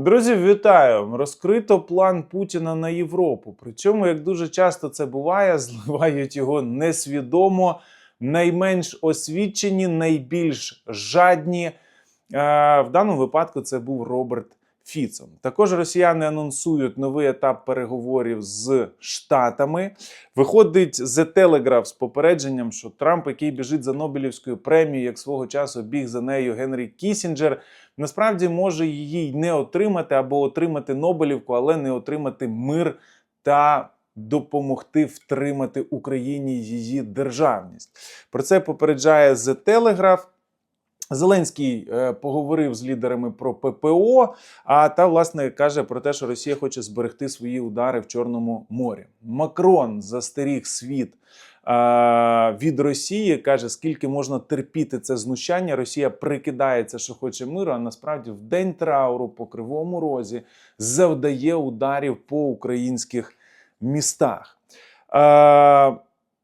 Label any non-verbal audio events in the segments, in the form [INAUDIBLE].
Друзі, вітаю! Розкрито план Путіна на Європу. Причому, як дуже часто це буває, [LAUGHS] зливають його несвідомо, найменш освічені, найбільш жадні. Е, В даному випадку це був Роберт Фіцо. Також росіяни анонсують новий етап переговорів з Штатами. Виходить The Telegraph з попередженням, що Трамп, який біжить за Нобелівською премією, як свого часу біг за нею Генрі Кісінджер, насправді може її не отримати або отримати Нобелівку, але не отримати мир та допомогти втримати Україні її державність. Про це попереджає The Telegraph. Зеленський е, поговорив з лідерами про ППО, а та власне каже про те, що Росія хоче зберегти свої удари в Чорному морі. Макрон застеріг світ е, від Росії, каже, скільки можна терпіти це знущання. Росія прикидається, що хоче миру, а насправді в день трауру по кривому розі завдає ударів по українських містах.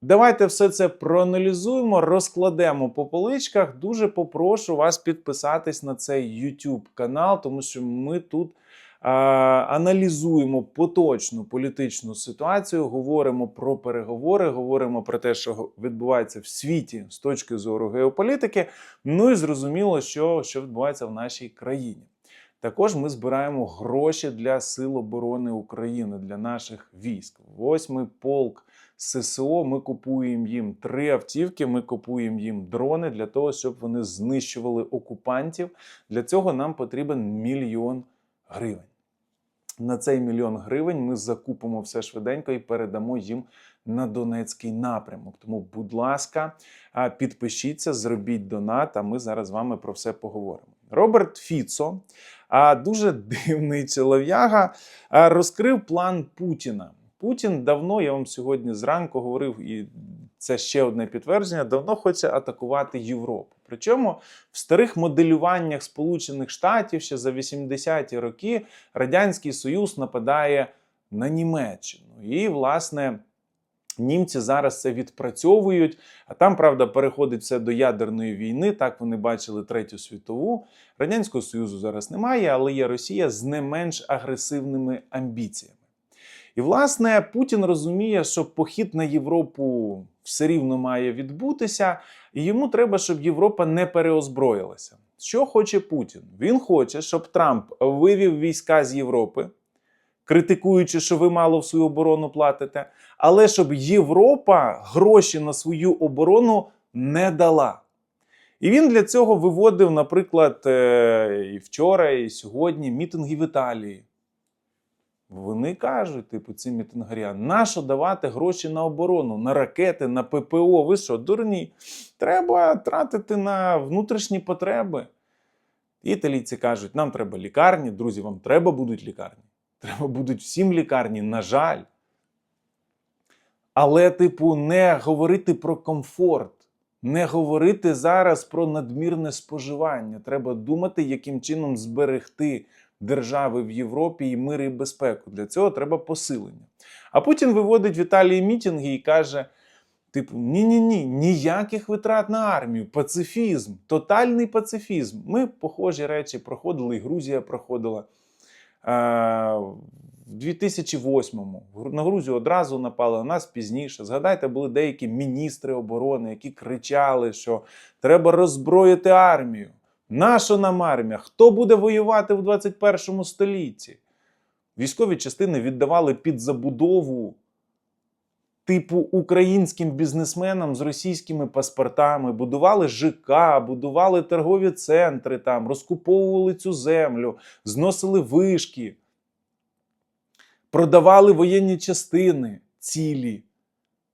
Давайте все це проаналізуємо, розкладемо по поличках. Дуже попрошу вас підписатись на цей YouTube канал, тому що ми тут аналізуємо поточну політичну ситуацію, говоримо про переговори, говоримо про те, що відбувається в світі з точки зору геополітики. Ну і зрозуміло, що, що відбувається в нашій країні. Також ми збираємо гроші для Сил оборони України, для наших військ. Восьмий полк ССО. Ми купуємо їм три автівки. Ми купуємо їм дрони для того, щоб вони знищували окупантів. Для цього нам потрібен мільйон гривень. На цей мільйон гривень ми закупимо все швиденько і передамо їм на Донецький напрямок. Тому, будь ласка, підпишіться, зробіть донат. А ми зараз з вами про все поговоримо. Роберт Фіцо, дуже дивний чолов'яга, розкрив план Путіна. Путін давно, я вам сьогодні зранку говорив, і це ще одне підтвердження, давно хоче атакувати Європу. Причому в старих моделюваннях Сполучених Штатів ще за 80-ті роки Радянський Союз нападає на Німеччину. І, власне, німці зараз це відпрацьовують. А там, правда, переходить все до ядерної війни. Так вони бачили Третю світову. Радянського Союзу зараз немає, але є Росія з не менш агресивними амбіціями. І, власне, Путін розуміє, що похід на Європу все рівно має відбутися, і йому треба, щоб Європа не переозброїлася. Що хоче Путін? Він хоче, щоб Трамп вивів війська з Європи, критикуючи, що ви мало в свою оборону платите, але щоб Європа гроші на свою оборону не дала. І він для цього виводив, наприклад, е, і вчора, і сьогодні мітинги в Італії. Вони кажуть, типу, ці мітингаря, нащо давати гроші на оборону, на ракети, на ППО? Ви що, дурні? Треба тратити на внутрішні потреби. Італійці кажуть, нам треба лікарні, друзі, вам треба будуть лікарні. Треба будуть всім лікарні, на жаль. Але, типу, не говорити про комфорт, не говорити зараз про надмірне споживання. Треба думати, яким чином зберегти держави в Європі і мир і безпеку. Для цього треба посилення. А Путін виводить в Італії мітинги і каже: типу, ні-ні ні, ніяких витрат на армію, пацифізм, тотальний пацифізм. Ми похожі речі проходили, і Грузія проходила. В 2008-му на Грузію одразу напали, на нас пізніше. Згадайте, були деякі міністри оборони, які кричали, що треба роззброїти армію. Наша нам армія? Хто буде воювати в 21 столітті? Військові частини віддавали під забудову типу українським бізнесменам з російськими паспортами, будували ЖК, будували торгові центри, там, розкуповували цю землю, зносили вишки, продавали воєнні частини цілі,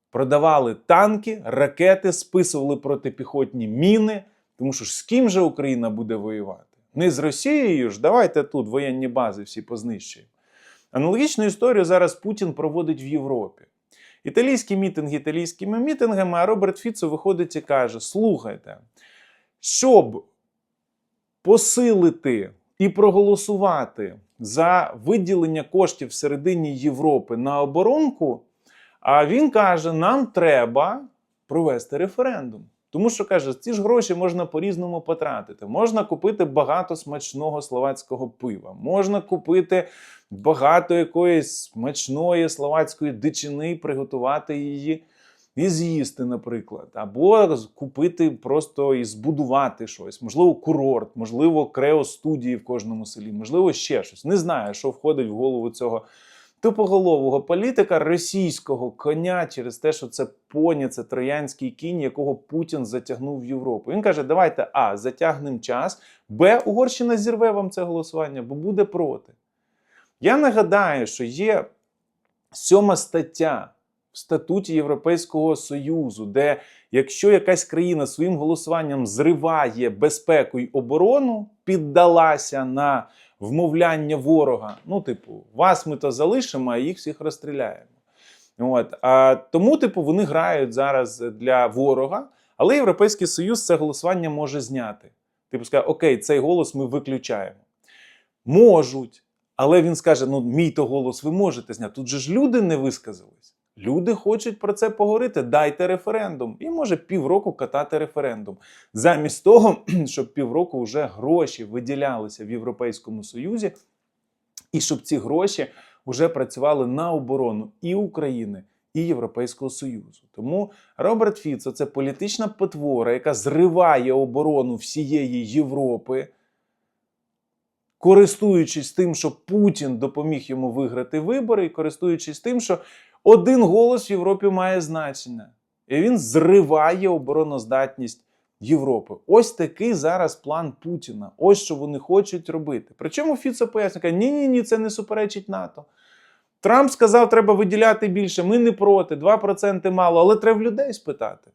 продавали танки, ракети, списували протипіхотні міни. Тому що ж з ким же Україна буде воювати? Не з Росією ж, давайте тут воєнні бази всі познищуємо. Аналогічну історію зараз Путін проводить в Європі. Італійські мітинги італійськими мітингами, а Роберт Фіцо виходить і каже: слухайте, щоб посилити і проголосувати за виділення коштів всередині Європи на оборонку, а він каже: нам треба провести референдум. Тому що каже, ці ж гроші можна по-різному потратити. Можна купити багато смачного словацького пива, можна купити багато якоїсь смачної словацької дичини, приготувати її і з'їсти, наприклад, або купити просто і збудувати щось, можливо, курорт, можливо, крео-студії в кожному селі, можливо, ще щось. Не знаю, що входить в голову цього тупоголового політика російського коня через те, що це поні, це троянський кінь, якого Путін затягнув в Європу. Він каже: давайте а затягнемо час, б Угорщина зірве вам це голосування, бо буде проти. Я нагадаю, що є сьома стаття в статуті Європейського Союзу, де якщо якась країна своїм голосуванням зриває безпеку й оборону, піддалася на вмовляння ворога. Ну, типу, вас ми то залишимо, а їх всіх розстріляємо. От. А, тому, типу, вони грають зараз для ворога, але Європейський Союз це голосування може зняти. Типу, скаже, окей, цей голос ми виключаємо. Можуть, але він скаже: ну, мій то голос ви можете зняти. Тут же ж люди не висказались. Люди хочуть про це поговорити. Дайте референдум. І може півроку катати референдум. Замість того, [CLEARS THROAT] щоб півроку вже гроші виділялися в Європейському Союзі, і щоб ці гроші вже працювали на оборону і України, і Європейського Союзу. Тому Роберт Фіцо це політична потвора, яка зриває оборону всієї Європи, користуючись тим, що Путін допоміг йому виграти вибори, і користуючись тим, що один голос в Європі має значення. І він зриває обороноздатність Європи. Ось такий зараз план Путіна. Ось що вони хочуть робити. Причому Фіцо пояснює, каже, ні, ні, ні, це не суперечить НАТО. Трамп сказав, треба виділяти більше. Ми не проти, 2% мало, але треба в людей спитати.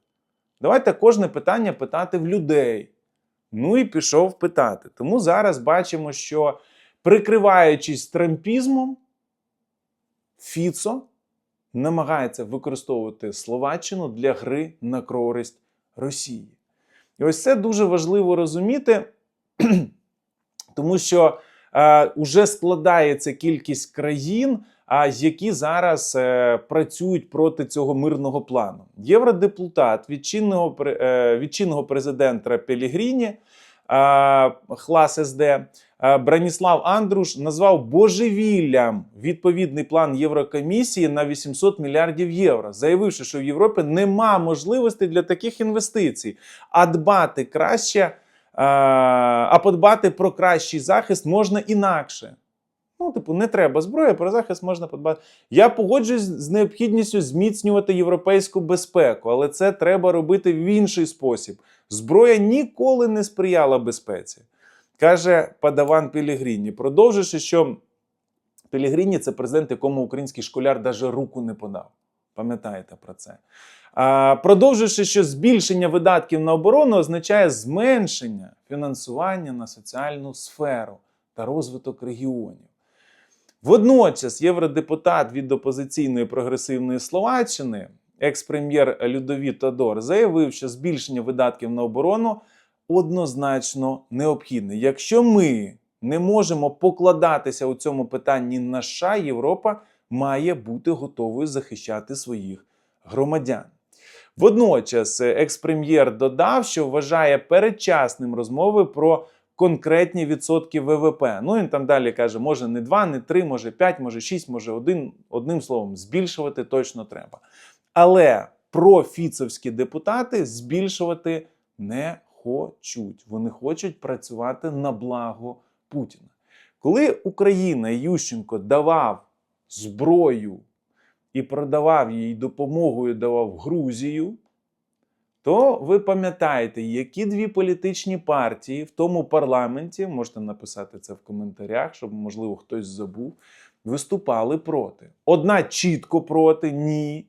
Давайте кожне питання питати в людей. Ну і пішов питати. Тому зараз бачимо, що прикриваючись трампізмом, Фіцо намагається використовувати Словаччину для гри на користь Росії. І ось це дуже важливо розуміти, [CLEARS THROAT] тому що е, вже складається кількість країн, а які зараз е, працюють проти цього мирного плану. Євродепутат від чинного, е, від чинного президента Пелігріні, е, Хлас СД, Браніслав Андруш назвав божевіллям відповідний план Єврокомісії на 800 мільярдів євро, заявивши, що в Європі нема можливості для таких інвестицій, а дбати краще, е, а подбати про кращий захист можна інакше. Ну, типу, не треба зброї, про захист можна подбати. Я погоджуюсь з необхідністю зміцнювати європейську безпеку, але це треба робити в інший спосіб. Зброя ніколи не сприяла безпеці, каже Падаван Пілігріні. Продовжуючи, що Пілігріні це президент, якому український школяр навіть руку не подав. Пам'ятаєте про це. А, продовжуючи, що збільшення видатків на оборону означає зменшення фінансування на соціальну сферу та розвиток регіонів. Водночас євродепутат від опозиційної прогресивної Словаччини, екс-прем'єр Людовіт Тодор, заявив, що збільшення видатків на оборону однозначно необхідне. Якщо ми не можемо покладатися у цьому питанні на США, Європа має бути готовою захищати своїх громадян. Водночас е, екс-прем'єр додав, що вважає передчасним розмови про конкретні відсотки ВВП. Ну він там далі каже, може не 2, не 3, може 5, може 6, може 1. Одним словом, збільшувати точно треба. Але профіцовські депутати збільшувати не хочуть. Вони хочуть працювати на благо Путіна. Коли Україна Ющенко давав зброю і продавав їй допомогою, давав Грузію, то ви пам'ятаєте, які дві політичні партії в тому парламенті, можете написати це в коментарях, щоб, можливо, хтось забув, виступали проти. Одна чітко проти, ні,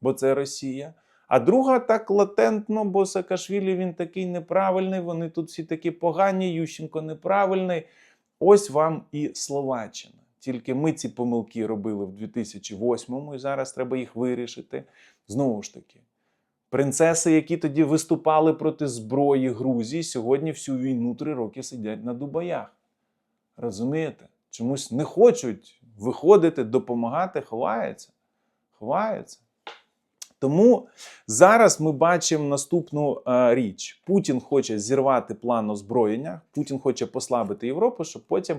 бо це Росія. А друга так латентно, бо Саакашвілі він такий неправильний, вони тут всі такі погані, Ющенко неправильний. Ось вам і Словаччина. Тільки ми ці помилки робили в 2008-му, і зараз треба їх вирішити. Знову ж таки, принцеси, які тоді виступали проти зброї Грузії, сьогодні всю війну три роки сидять на Дубаях. Розумієте? Чомусь не хочуть виходити, допомагати, ховаються. Ховаються. Тому зараз ми бачимо наступну е, річ: Путін хоче зірвати план озброєння, Путін хоче послабити Європу, щоб потім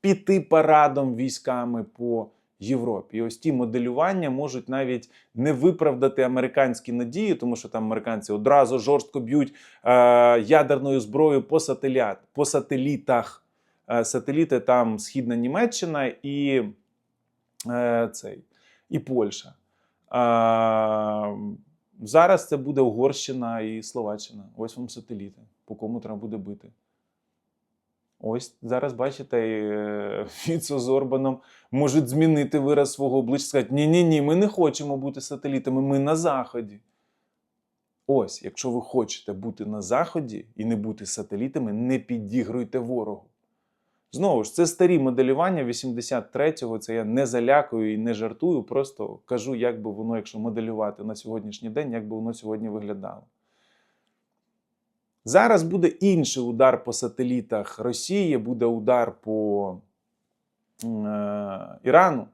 піти парадом військами по Європі. І ось ті моделювання можуть навіть не виправдати американські надії, тому що там американці одразу жорстко б'ють е, ядерною зброєю по, сателіат, по сателітах. Е, сателіти там Східна Німеччина і е, цей, і Польща. Зараз це буде Угорщина і Словаччина. Ось вам сателіти, по кому треба буде бити. Ось зараз бачите, е, Фіцо з Орбаном можуть змінити вираз свого обличчя, сказати: ні-ні ні, ми не хочемо бути сателітами, ми на Заході. Ось, якщо ви хочете бути на Заході і не бути сателітами, не підігруйте ворогу. Знову ж, це старі моделювання 83-го. Це я не залякую і не жартую, просто кажу, як би воно, якщо моделювати на сьогоднішній день, як би воно сьогодні виглядало. Зараз буде інший удар по сателітах Росії, буде удар по е, Ірану.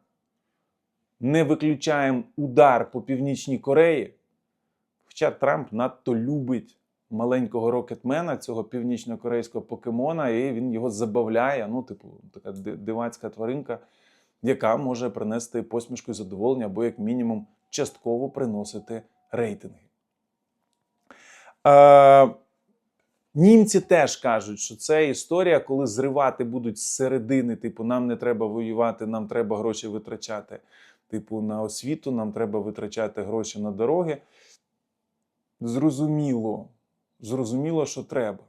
Не виключаємо удар по Північній Кореї. Хоча Трамп надто любить маленького рокетмена, цього північно-корейського покемона, і він його забавляє. Ну, типу, така дивацька тваринка, яка може принести посмішку і задоволення, або, як мінімум, частково приносити рейтинги. Е, Німці теж кажуть, що це історія, коли зривати будуть з середини, типу, нам не треба воювати, нам треба гроші витрачати, типу, на освіту, нам треба витрачати гроші на дороги. Зрозуміло, зрозуміло, що треба.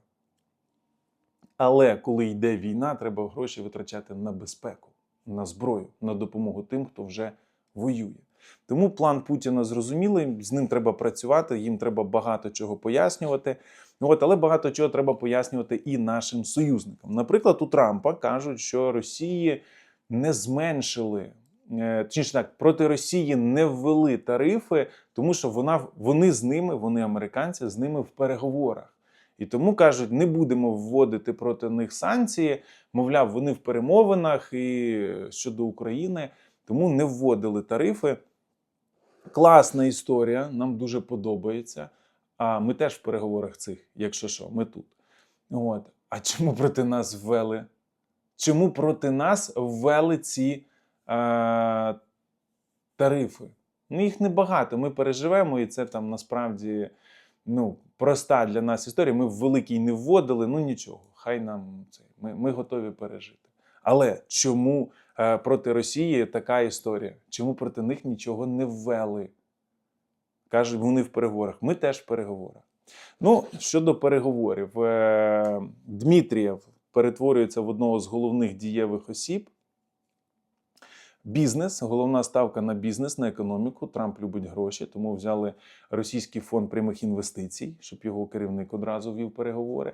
Але коли йде війна, треба гроші витрачати на безпеку, на зброю, на допомогу тим, хто вже воює. Тому план Путіна зрозумілий, з ним треба працювати, їм треба багато чого пояснювати. Ну, От, але багато чого треба пояснювати і нашим союзникам. Наприклад, у Трампа кажуть, що Росії не зменшили, точніше так, проти Росії не ввели тарифи, тому що вона, вони з ними, вони американці, з ними в переговорах. І тому кажуть, не будемо вводити проти них санкції. Мовляв, вони в перемовинах і щодо України, тому не вводили тарифи. Класна історія, нам дуже подобається. А ми теж в переговорах цих, якщо що, ми тут. От. А чому проти нас ввели? Чому проти нас ввели ці е, тарифи? Ну, їх небагато. Ми переживемо, і це там насправді ну, проста для нас історія. Ми в великій не вводили, ну нічого, хай нам це. Ми, ми готові пережити. Але чому е, проти Росії така історія? Чому проти них нічого не ввели? Кажуть, вони в переговорах. Ми теж в переговорах. Ну, щодо переговорів, е, Дмитрієв перетворюється в одного з головних дієвих осіб. Бізнес, головна ставка на бізнес, на економіку. Трамп любить гроші, тому взяли російський фонд прямих інвестицій, щоб його керівник одразу вів переговори.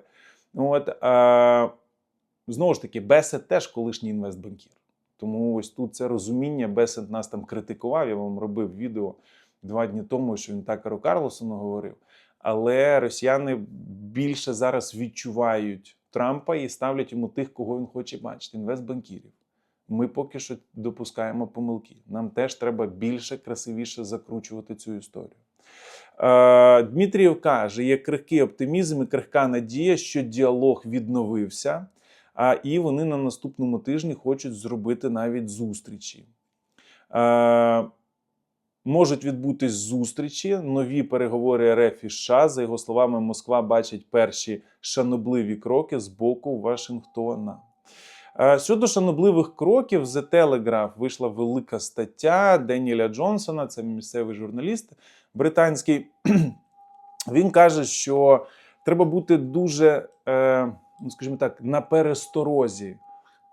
От, а, знову ж таки, Бесет теж колишній інвестбанкір. Тому ось тут це розуміння. Бесет нас там критикував. Я вам робив відео два дні тому, що він Такеру Карлосону говорив. Але росіяни більше зараз відчувають Трампа і ставлять йому тих, кого він хоче бачити інвестбанкірів. Ми поки що допускаємо помилки. Нам теж треба більше, красивіше закручувати цю історію. Е, Дмитрієв каже: є крихкий оптимізм і крихка надія, що діалог відновився, а і вони на наступному тижні хочуть зробити навіть зустрічі. Е, Можуть відбутись зустрічі, нові переговори РФ і США. За його словами, Москва бачить перші шанобливі кроки з боку Вашингтона. Е, Щодо шанобливих кроків, The Telegraph вийшла велика стаття Деніеля Джонсона, це місцевий журналіст британський. [CLEARS THROAT] Він каже, що треба бути дуже, е, ну, скажімо так, на пересторозі.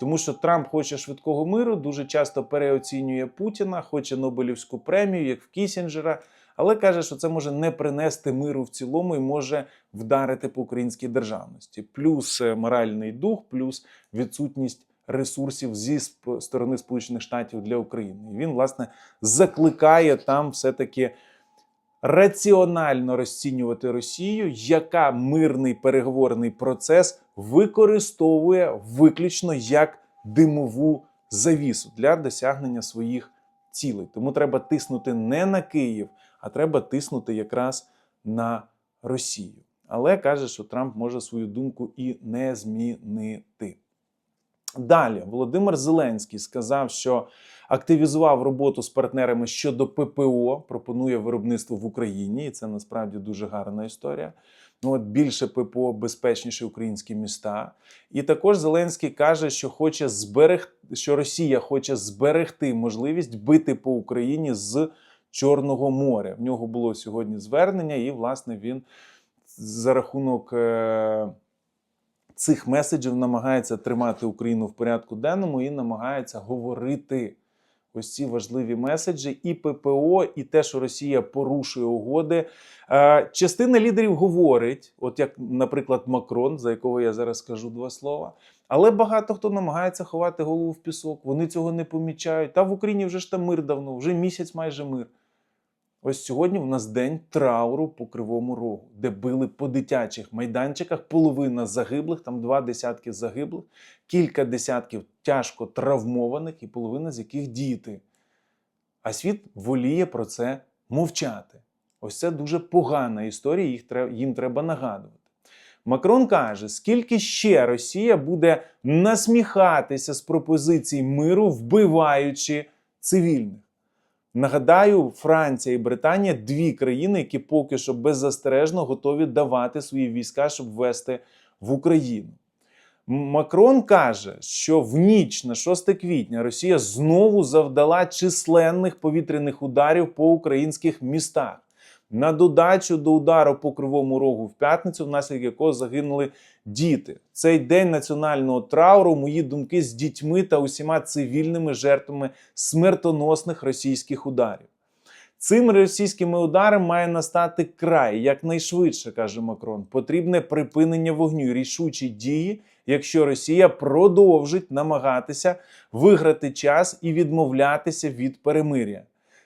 Тому що Трамп хоче швидкого миру, дуже часто переоцінює Путіна, хоче Нобелівську премію, як в Кісінджера, але каже, що це може не принести миру в цілому і може вдарити по українській державності. Плюс е, моральний дух, плюс відсутність ресурсів зі сторони Сполучених Штатів для України. І він, власне, закликає там все-таки раціонально розцінювати Росію, яка мирний переговорний процес використовує виключно як димову завісу для досягнення своїх цілей. Тому треба тиснути не на Київ, а треба тиснути якраз на Росію. Але каже, що Трамп може свою думку і не змінити. Далі Володимир Зеленський сказав, що активізував роботу з партнерами щодо ППО, пропонує виробництво в Україні, і це насправді дуже гарна історія. Ну, от більше ППО, безпечніші українські міста. І також Зеленський каже, що хоче зберегти, що Росія хоче зберегти можливість бити по Україні з Чорного моря. В нього було сьогодні звернення, і власне він за рахунок. е, Цих меседжів намагається тримати Україну в порядку денному і намагається говорити ось ці важливі меседжі і ППО, і те, що Росія порушує угоди. Е, Частина лідерів говорить, от як, наприклад, Макрон, за якого я зараз скажу два слова. Але багато хто намагається ховати голову в пісок. Вони цього не помічають. Та в Україні вже ж там мир давно, вже місяць майже мир. Ось сьогодні в нас день трауру по Кривому Рогу, де били по дитячих майданчиках. Половина загиблих, там два десятки загиблих, кілька десятків тяжко травмованих, і половина з яких діти. А світ воліє про це мовчати. Ось це дуже погана історія, їх їм треба нагадувати. Макрон каже, скільки ще Росія буде насміхатися з пропозицій миру, вбиваючи цивільних. Нагадаю, Франція і Британія дві країни, які поки що беззастережно готові давати свої війська, щоб ввести в Україну. Макрон каже, що в ніч на 6 квітня Росія знову завдала численних повітряних ударів по українських містах. На додачу до удару по Кривому Рогу в п'ятницю, внаслідок якого загинули діти. Цей день національного трауру мої думки з дітьми та усіма цивільними жертвами смертоносних російських ударів. Цим російськими ударами має настати край якнайшвидше, каже Макрон. Потрібне припинення вогню, рішучі дії, якщо Росія продовжить намагатися виграти час і відмовлятися від перемиря.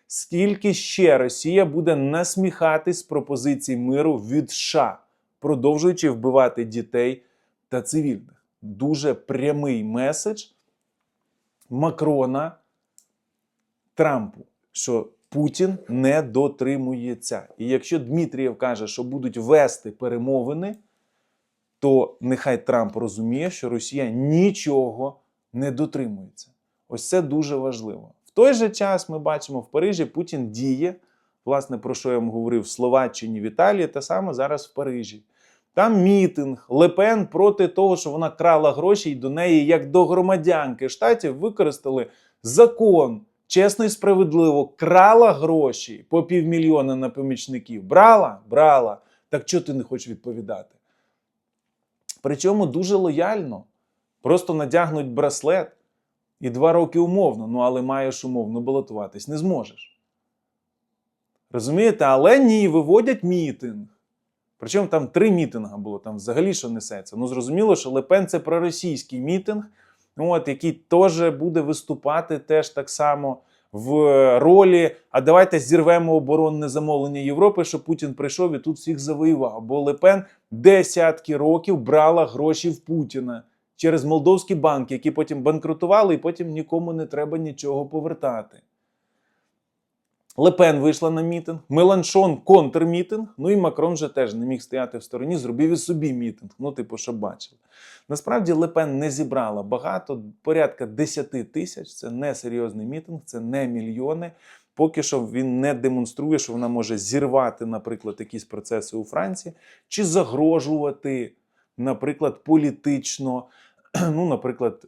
Скільки ще Росія буде насміхатись з пропозицій миру від США, продовжуючи вбивати дітей та цивільних? Дуже прямий меседж Макрона Трампу, що Путін не дотримується. І якщо Дмитрієв каже, що будуть вести перемовини, то нехай Трамп розуміє, що Росія нічого не дотримується. Ось це дуже важливо. В той же час ми бачимо в Парижі Путін діє, власне, про що я вам говорив в Словаччині, в Італії, та саме зараз в Парижі. Там мітинг Лепен проти того, що вона крала гроші, і до неї, як до громадянки штатів, використали закон чесно і справедливо крала гроші по півмільйона на помічників. Брала? Брала. Так чого ти не хочеш відповідати? Причому дуже лояльно. Просто надягнуть браслет і два роки умовно. Ну, але маєш умовно балотуватись, не зможеш. Розумієте? Але ні, виводять мітинг. Причому там три мітинга було, там взагалі що несеться. Ну, зрозуміло, що Лепен це проросійський мітинг, от, який теж буде виступати теж так само в ролі. А давайте зірвемо оборонне замовлення Європи, щоб Путін прийшов і тут всіх завоював. Бо Лепен десятки років брала гроші в Путіна через молдовські банки, які потім банкрутували, і потім нікому не треба нічого повертати. Лепен вийшла на мітинг, Меланшон контрмітинг. Ну і Макрон вже теж не міг стояти в стороні, зробив і собі мітинг. Ну, типу, що бачили. Насправді Лепен не зібрала багато, порядка 10 тисяч. Це не серйозний мітинг, це не мільйони. Поки що він не демонструє, що вона може зірвати, наприклад, якісь процеси у Франції, чи загрожувати, наприклад, політично, [CLEARS THROAT] ну, наприклад,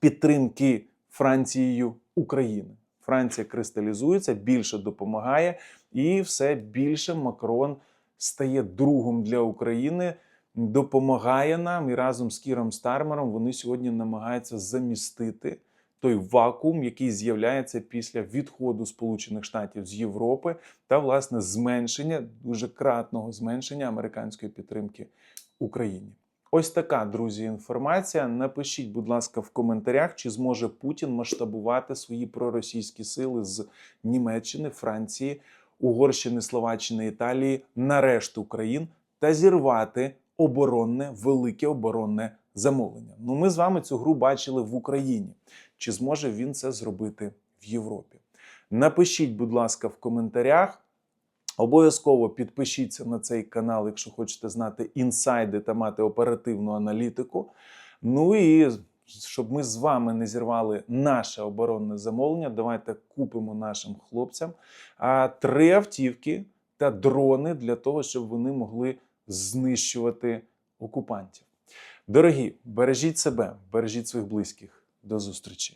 підтримки Францією України. Франція кристалізується, більше допомагає, і все більше Макрон стає другом для України, допомагає нам і разом з Кіром Стармером вони сьогодні намагаються замістити той вакуум, який з'являється після відходу Сполучених Штатів з Європи, та власне зменшення дуже кратного зменшення американської підтримки Україні. Ось така, друзі, інформація. Напишіть, будь ласка, в коментарях, чи зможе Путін масштабувати свої проросійські сили з Німеччини, Франції, Угорщини, Словаччини, Італії на решту країн та зірвати оборонне, велике оборонне замовлення. Ну, ми з вами цю гру бачили в Україні. Чи зможе він це зробити в Європі? Напишіть, будь ласка, в коментарях, Обов'язково підпишіться на цей канал, якщо хочете знати інсайди та мати оперативну аналітику. Ну і щоб ми з вами не зірвали наше оборонне замовлення, давайте купимо нашим хлопцям три автівки та дрони для того, щоб вони могли знищувати окупантів. Дорогі, бережіть себе, бережіть своїх близьких. До зустрічі!